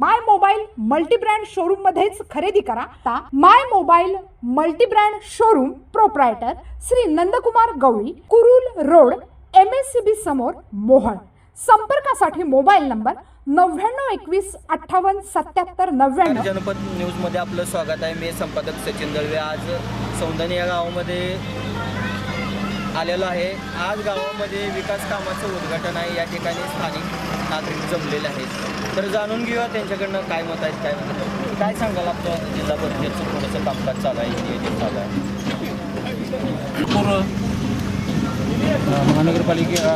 माय mobile multi-brand showroom मध्येच खरेदी करा. आता my mobile multi brand showroom proprietor Shri Nandkumar Gawali Kurul road M S C B समोर मोहन संपर्कासाठी मोबाईल नंबर नव्याण्णव एकवीस अठ्ठावन्न सत्याहत्तर नव्याण्णव. जनपद न्यूजमध्ये आपलं स्वागत आहे. मी संपादक सचिन दळवे. आज सौंदणी या गावामध्ये आलेलो आहे. आज गावामध्ये विकास कामाचं उद्घाटन आहे. या ठिकाणी स्थानिक नागरिक जमलेले आहेत. तर जाणून घेऊया त्यांच्याकडनं काय मत आहेत काय मत काय सांगाल आपलं जिल्हा परिषदचं? थोडंसं कामकाज चालू आहे नियोजन चालू आहे. महानगरपालिका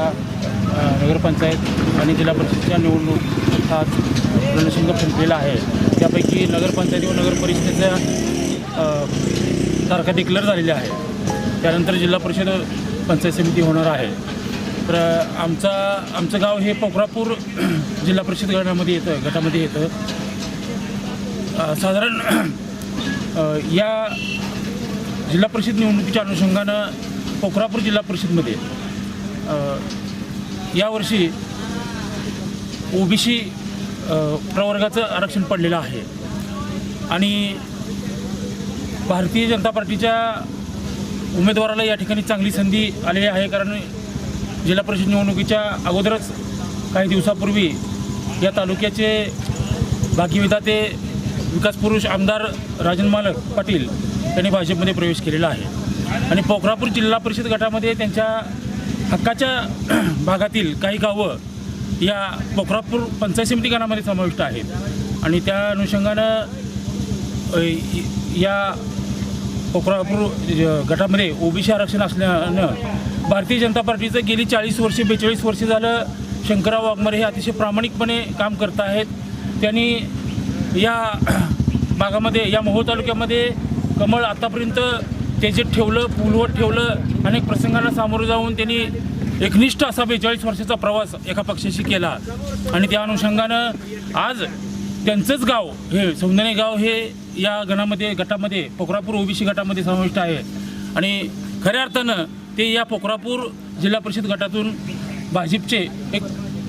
नगरपंचायत आणि जिल्हा परिषदेच्या निवडणूक हा रणशिंग फुंकलेला आहे. त्यापैकी नगरपंचायती व नगर परिषदेच्या तारखा डिक्लेअर झालेल्या आहे त्यानंतर जिल्हा परिषद पंचायत समिती होणार आहे. तर आमचा आमचं गाव हे पोखरापूर जिल्हा परिषद गटामध्ये येतं गटामध्ये येतं. साधारण या जिल्हा परिषद निवडणुकीच्या अनुषंगानं पोखरापूर जिल्हा परिषदमध्ये अ, यावर्षी ओबीसी प्रवर्गाचं आरक्षण पडलेलं आहे. आणि भारतीय जनता पार्टीच्या उमेदवाराला या ठिकाणी चांगली संधी आलेली आहे कारण जिल्हा परिषद निवडणुकीच्या अगोदरच काही दिवसापूर्वी या तालुक्याचे भाग्यविधाते विकास पुरुष आमदार राजन मालक पाटील यांनी भाजपमध्ये प्रवेश केलेला आहे. आणि पोखरापूर जिल्हा परिषद गटामध्ये त्यांच्या हक्काच्या भागातील काही गावं या पोखरापूर पंचायत समिती गणामध्ये समाविष्ट आहेत. आणि त्या अनुषंगानं या पोखरापूर गटामध्ये ओबीसी आरक्षण असल्यानं भारतीय जनता पार्टीचं गेली चाळीस वर्षे बेचाळीस वर्षे झालं शंकरराव वाघमारे हे अतिशय प्रामाणिकपणे काम करत आहेत. त्यांनी या भागामध्ये या मोहोळ तालुक्यामध्ये कमळ आतापर्यंत तेजेत ठेवलं पूलवर ठेवलं अनेक प्रसंगांना सामोरं जाऊन त्यांनी एकनिष्ठ असा बेचाळीस वर्षाचा प्रवास एका पक्षाशी केला. आणि त्या अनुषंगानं आज त्यांचंच गाव हे सौंदर्य गाव हे या गणामध्ये गटामध्ये पोखरापूर ओबीसी गटामध्ये समाविष्ट आहे. आणि खऱ्या अर्थानं ते या पोखरापूर जिल्हा परिषद गटातून भाजपचे एक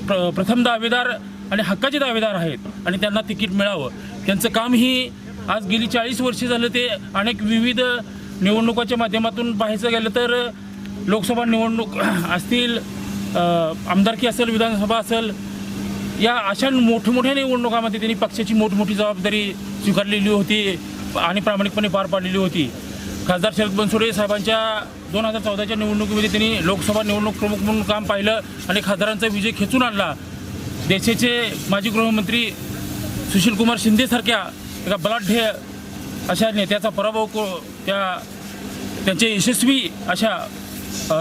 प्र प्रथम दावेदार आणि हक्काचे दावेदार आहेत आणि त्यांना तिकीट मिळावं. त्यांचं काम ही आज गेली चाळीस वर्षे झालं ते अनेक विविध निवडणुकाच्या माध्यमातून पाहायचं गेलं तर लोकसभा निवडणूक असतील आमदारकी असेल विधानसभा असेल या अशा मोठमोठ्या निवडणुकामध्ये त्यांनी पक्षाची मोठमोठी जबाबदारी स्वीकारलेली होती आणि प्रामाणिकपणे पार पाडलेली होती. खासदार शरद बनसोडे साहेबांच्या दोन हजार चौदाच्या निवडणुकीमध्ये त्यांनी लोकसभा निवडणूक प्रमुख म्हणून काम पाहिलं आणि खासदारांचा विजय खेचून आणला. देशाचे माजी गृहमंत्री सुशीलकुमार शिंदेसारख्या एका बलाढ्य अशा नेत्याचा पराभव को त्या त्यांच्या यशस्वी अशा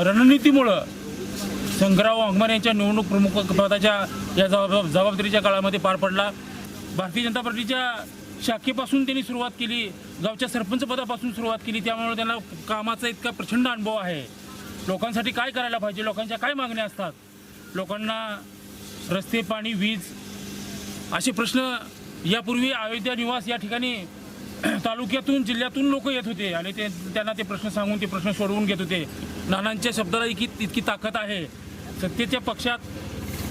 रणनीतीमुळं शंकरराव वाघमारे यांच्या निवडणूक प्रमुख पदाच्या या जबाब जबाबदारीच्या काळामध्ये पार पडला. भारतीय जनता पार्टीच्या शाखेपासून त्यांनी सुरुवात केली. गावच्या सरपंचपदापासून सुरुवात केली. त्यामुळे त्यांना कामाचा इतका प्रचंड अनुभव आहे. लोकांसाठी काय करायला पाहिजे? लोकांच्या काय मागण्या असतात? लोकांना रस्ते पाणी वीज असे प्रश्न यापूर्वी अयोध्या निवास या ठिकाणी तालुक्यातून जिल्ह्यातून लोक येत होते आणि ते त्यांना ते प्रश्न सांगून ते प्रश्न सोडवून घेत होते. नानांच्या शब्दाला इतकी इतकी ताकद आहे. सत्तेच्या पक्षात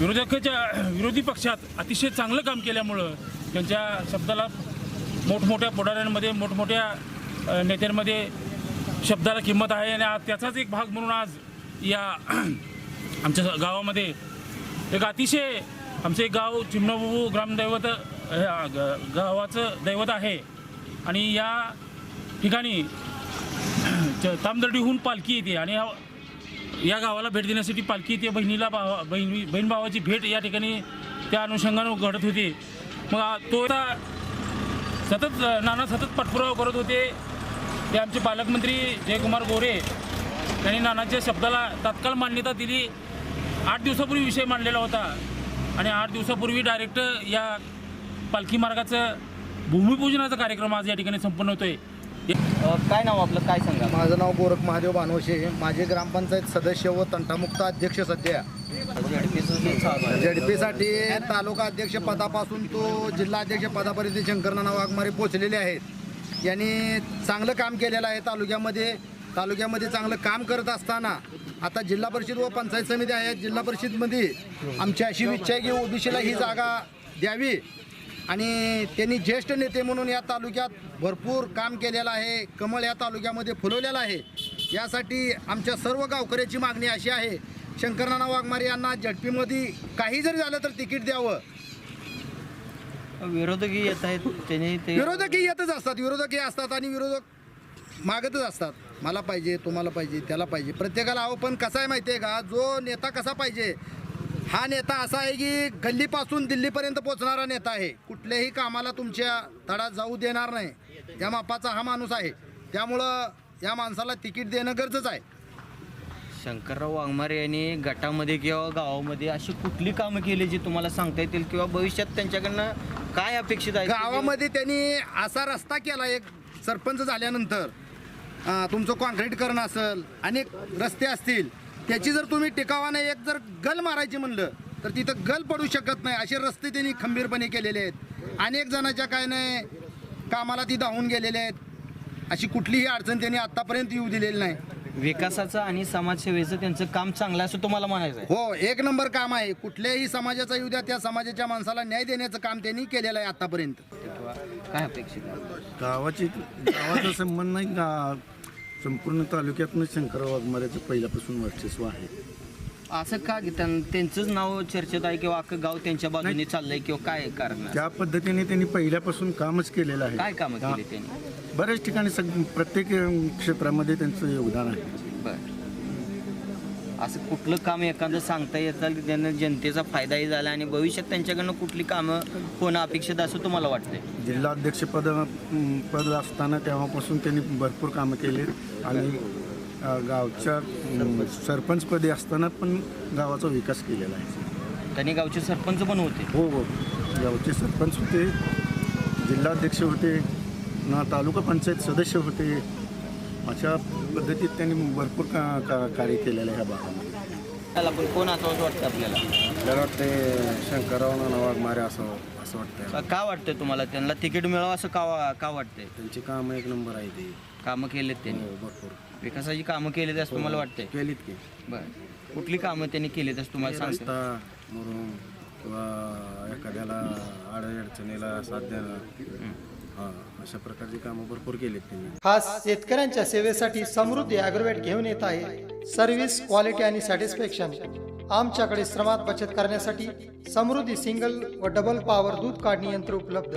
विरोधकाच्या विरोधी पक्षात अतिशय चांगलं काम केल्यामुळं त्यांच्या शब्दाला मोठमोठ्या पुढाऱ्यांमध्ये मोठमोठ्या नेत्यांमध्ये शब्दाला किंमत आहे आणि आज त्याचाच एक भाग म्हणून आज या आमच्या गावामध्ये एक अतिशय आमचं एक गाव चिमणाबाबू ग्रामदैवत ग- गावाचं दैवत आहे. आणि या ठिकाणी च- तामदर्डीहून पालखी येते आणि या गावाला भेट देण्यासाठी पालखी येते. बहिणीला भावा बहिणी बहीण भावाची भेट या ठिकाणी त्या अनुषंगानं घडत होती. मग तो आता सतत नाना सतत पाठपुरावा करत होते. ते आमचे पालकमंत्री जयकुमार गोरे त्यांनी नानाच्या शब्दाला तात्काळ मान्यता दिली. आठ दिवसापूर्वी विषय मांडलेला होता. आणि आठ दिवसापूर्वी डायरेक्ट या पालखी मार्गाचं भूमिपूजनाचा कार्यक्रम आज या ठिकाणी संपन्न होतो आहे काय नाव आपलं? काय सांगा माझं नाव गोरख महादेव बानवशे. माझे ग्रामपंचायत सदस्य व तंटामुक्त अध्यक्ष सध्या झडपीसाठी तालुका अध्यक्ष पदापासून तो जिल्हा अध्यक्ष पदापर्यंत शंकरनाना वाघमारे पोचलेले आहेत. यांनी चांगलं काम केलेलं आहे तालुक्यामध्ये. तालुक्यामध्ये चांगलं काम करत असताना आता जिल्हा परिषद व पंचायत समिती आहेत. जिल्हा परिषदमध्ये आमची अशी इच्छा आहे की ओबीसीला ही जागा द्यावी. आणि त्यांनी ज्येष्ठ नेते म्हणून या तालुक्यात भरपूर काम केलेलं आहे कमळ या तालुक्यामध्ये फुलवलेलं आहे. यासाठी आमच्या सर्व गावकऱ्याची मागणी अशी आहे. शंकरनाना वाघमारे यांना झडपीमध्ये काही जरी झालं तर तिकीट द्यावं. विरोधकही येत आहेत त्यांनी ते विरोधकही येतच असतात विरोधकही असतात आणि विरोधक मागतच असतात. मला पाहिजे तुम्हाला पाहिजे त्याला पाहिजे. प्रत्येकाला अहो पण कसा आहे माहिती आहे का? जो नेता कसा पाहिजे हा नेता असा आहे की गल्लीपासून दिल्लीपर्यंत पोहोचणारा नेता आहे. कुठल्याही कामाला तुमच्या तडा जाऊ देणार नाही. त्या मापाचा हा माणूस आहे. त्यामुळं या माणसाला तिकीट देणं गरजेचं आहे. शंकरराव वाघमारे यांनी गटामध्ये किंवा गावामध्ये अशी कुठली कामं केली जी तुम्हाला सांगता येतील किंवा भविष्यात त्यांच्याकडनं काय अपेक्षित आहे? गावामध्ये त्यांनी असा रस्ता केला एक सरपंच झाल्यानंतर तुमचं कॉन्क्रीटकरण असेल अनेक रस्ते असतील त्याची जर तुम्ही टिकावाने एक जर गल मारायची म्हणलं तर तिथं गल पडू शकत नाही असे रस्ते त्यांनी खंबीरपणे केलेले आहेत. अनेक जणांच्या काय नाही कामाला ती धावून गेलेले आहेत. अशी कुठलीही अडचण त्यांनी आत्तापर्यंत येऊ दिलेली नाही. विकासाचं आणि समाजसेवेचं त्यांचं काम चांगलं असं तुम्हाला म्हणायचं आहे हो एक नंबर काम आहे. कुठल्याही समाजाचा येऊ द्या त्या समाजाच्या माणसाला न्याय देण्याचं काम त्यांनी केलेलं आहे आत्तापर्यंत किंवा काय अपेक्षित आहे? गावाची गावाचा संबंध नाही गा संपूर्ण तालुक्यातनं शंकर वाघमाऱ्याचं पहिल्यापासून वर्चस्व आहे. असं का की त्यां- त्यांचंच नाव चर्चेत आहे किंवा अख्खं गाव त्यांच्या बाजूने चाललंय किंवा काय कारण आहे? त्या पद्धतीने त्यांनी पहिल्यापासून कामच केलेलं आहे. काय कामं. केली त्यांनी? बऱ्याच ठिकाणी सग प्रत्येक अं, क्षेत्रामध्ये त्यांचं योगदान आहे. बर. असं कुठलं काम एखादं सांगता येतं की ज्यांना जनतेचा फायदाही झाला आणि भविष्यात त्यांच्याकडनं कुठली कामं होणं अपेक्षित असं तुम्हाला वाटतंय? जिल्हाध्यक्षपद अं, पद असताना तेव्हापासून त्यांनी भरपूर कामं केली आणि गावच्या सरपंचपदी असताना पण गावाचा विकास केलेला आहे. त्यांनी गावचे सरपंच पण होते. हो हो. गावचे सरपंच होते जिल्हाध्यक्ष होते ना तालुका पंचायत सदस्य होते. अशा पद्धतीत त्यांनी भरपूर का, का कार्य केलेलं आहे ह्या भागामध्ये. त्याला पण कोण असं वाटतं आपल्याला? मला वाटते शंकरराव नाना वाघमारे असं असं वाटतंय. का- वाटतंय तुम्हाला? त्यांना तिकीट मिळावं असं का वा- का वाटतंय? त्यांची कामं एक नंबर आहे ते. कामं केलेत त्यांनी. भरपूर. विकासाची कामं केलीत असं तुम्हाला वाटतंय? केलीत की. बरं. कुठली कामं त्यांनी केलीत असं तुम्हाला सांगता? रस्ता मुरुम किंवा एखाद्याला अडचणीला साथ देणं. हां अशा प्रकारची कामं भरपूर केलीत त्यांनी. खास शेतकऱ्यांच्या सेवेसाठी समृद्धी ॲग्रोवेट घेऊन येत आहे. सर्व्हिस क्वालिटी आणि सॅटिस्फॅक्शन. आमच्याकडे श्रमात बचत करण्यासाठी समृद्धी सिंगल व डबल पॉवर दूध काढणी यंत्र उपलब्ध.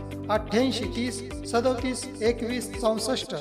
अठ्ठ्याऐंशी तीस सदोतीस एकवीस चौसष्ट.